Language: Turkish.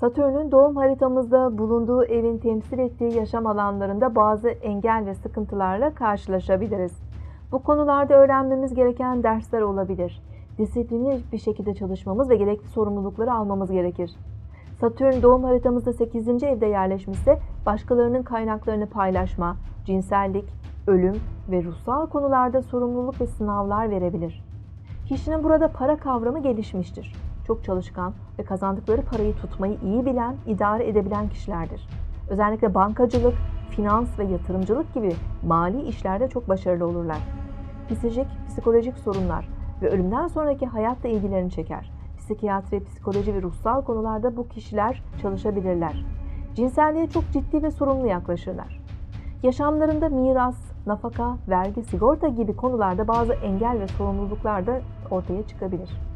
Satürn'ün doğum haritamızda bulunduğu evin temsil ettiği yaşam alanlarında bazı engel ve sıkıntılarla karşılaşabiliriz. Bu konularda öğrenmemiz gereken dersler olabilir. Disiplinli bir şekilde çalışmamız ve gerekli sorumlulukları almamız gerekir. Satürn doğum haritamızda 8. evde yerleşmişse başkalarının kaynaklarını paylaşma, cinsellik, ölüm ve ruhsal konularda sorumluluk ve sınavlar verebilir. Kişinin burada para kavramı gelişmiştir. Çok çalışkan ve kazandıkları parayı tutmayı iyi bilen, idare edebilen kişilerdir. Özellikle bankacılık, finans ve yatırımcılık gibi mali işlerde çok başarılı olurlar. Psikolojik, psikolojik sorunlar ve ölümden sonraki hayatla ilgilerini çeker. Psikiyatri, psikoloji ve ruhsal konularda bu kişiler çalışabilirler. Cinselliğe çok ciddi ve sorumlu yaklaşırlar. Yaşamlarında miras, nafaka, vergi, sigorta gibi konularda bazı engel ve sorumluluklar da ortaya çıkabilir.